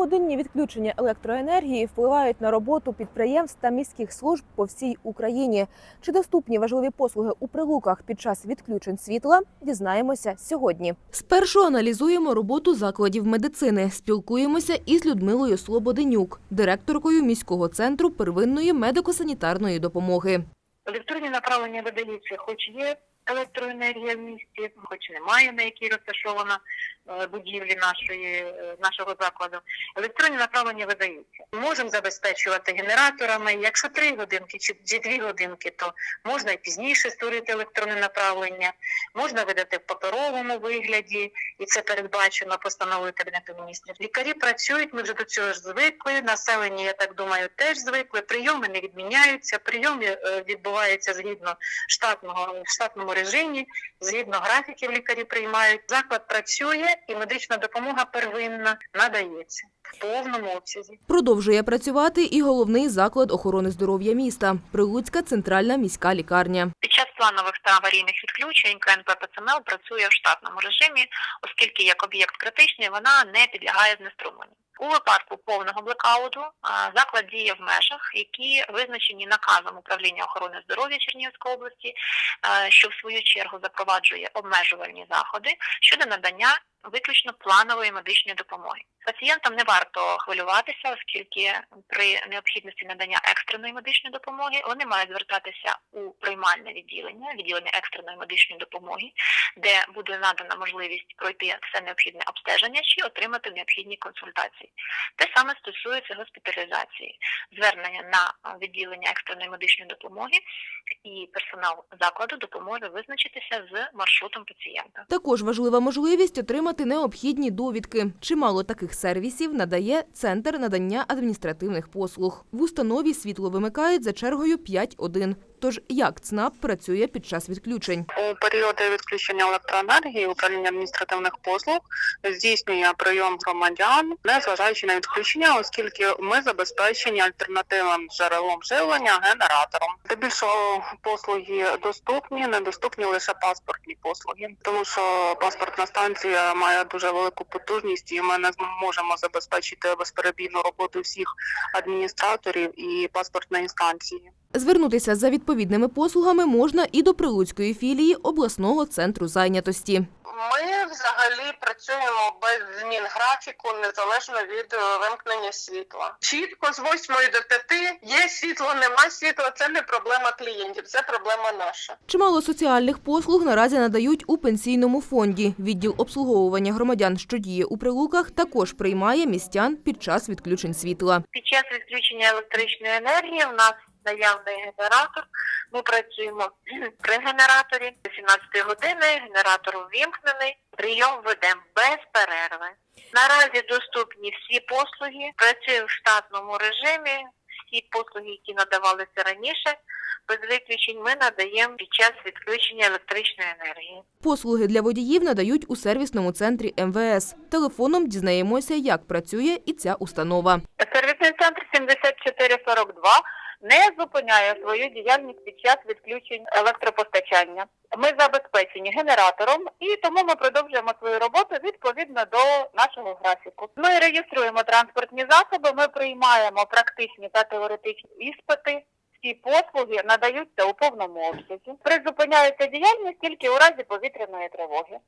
Щогодинні відключення електроенергії впливають на роботу підприємств та міських служб по всій Україні. Чи доступні важливі послуги у прилуках під час відключень світла? Дізнаємося сьогодні. Спершу аналізуємо роботу закладів медицини. Спілкуємося із Людмилою Слободенюк, директоркою міського центру первинної медико-санітарної допомоги. Електронні направлення видаються, хоч є електроенергія в місті, хоч немає, на якій розташована е, будівлі нашої, е, нашого закладу. Електронні направлення видаються. Можемо забезпечувати генераторами. Якщо три годинки чи дві годинки, то можна і пізніше створити електронне направлення, можна видати в паперовому вигляді, і це передбачено постановою Кабінету міністрів. Лікарі працюють, ми вже до цього ж звикли. Населення, я так думаю, теж звикли. Прийоми не відміняються. Прийоми е, відбуваються згідно штатного штатному режимі, згідно графіків лікарі приймають. Заклад працює і медична допомога первинна надається в повному обсязі. Продовжує працювати і головний заклад охорони здоров'я міста Прилуцька центральна міська лікарня. Під час планових та аварійних відключень КНП ПЦМЛ працює в штатному режимі, оскільки як об'єкт критичний вона не підлягає знеструмленню. У випадку повного блекауту заклад діє в межах, які визначені наказом управління охорони здоров'я Чернігівської області, що в свою чергу запроваджує обмежувальні заходи щодо надання виключно планової медичної допомоги. Пацієнтам не варто хвилюватися, оскільки при необхідності надання екстреної медичної допомоги вони мають звертатися у приймальне відділення, відділення екстреної медичної допомоги, де буде надана можливість пройти все необхідне обстеження чи отримати необхідні консультації. Те саме стосується госпіталізації, звернення на відділення екстреної медичної допомоги, і персонал закладу допоможе визначитися з маршрутом пацієнта. Також важлива можливість отримати необхідні довідки. Чимало таких сервісів надає Центр надання адміністративних послуг. В установі світло вимикають за чергою 5.1. Тож як ЦНАП працює під час відключень? У періоди відключення електроенергії управління адміністративних послуг здійснює прийом громадян, незважаючи на відключення, оскільки ми забезпечені альтернативним джерелом живлення генератором. Здебільшого послуги доступні, недоступні лише паспортні послуги, тому що паспортна станція має дуже велику потужність, і ми не зможемо забезпечити безперебійну роботу всіх адміністраторів і паспортної інстанції. Звернутися за відповідними послугами можна і до Прилуцької філії обласного центру зайнятості. Ми взагалі працюємо без змін графіку, незалежно від е, вимкнення світла. Чітко з 8 до 5 є світло, нема світла. Це не проблема клієнтів, це проблема наша. Чимало соціальних послуг наразі надають у пенсійному фонді. Відділ обслуговування громадян, що діє у прилуках, також приймає містян під час відключень світла. Під час відключення електричної енергії в нас наявний генератор. Ми працюємо при генераторі до 17 години. Генератор увімкнений. Прийом ведемо без перерви. Наразі доступні всі послуги. Працює в штатному режимі. Всі послуги, які надавалися раніше, без виключень ми надаємо під час відключення електричної енергії. Послуги для водіїв надають у сервісному центрі МВС. Телефоном дізнаємося, як працює і ця установа. Сервісний центр 7442 не зупиняє свою діяльність під час відключень електропостачання. Ми забезпечені генератором і тому ми продовжуємо свою роботу відповідно до нашого графіку. Ми реєструємо транспортні засоби, ми приймаємо практичні та теоретичні іспити. Всі послуги надаються у повному обсязі. Призупиняється діяльність тільки у разі повітряної тривоги.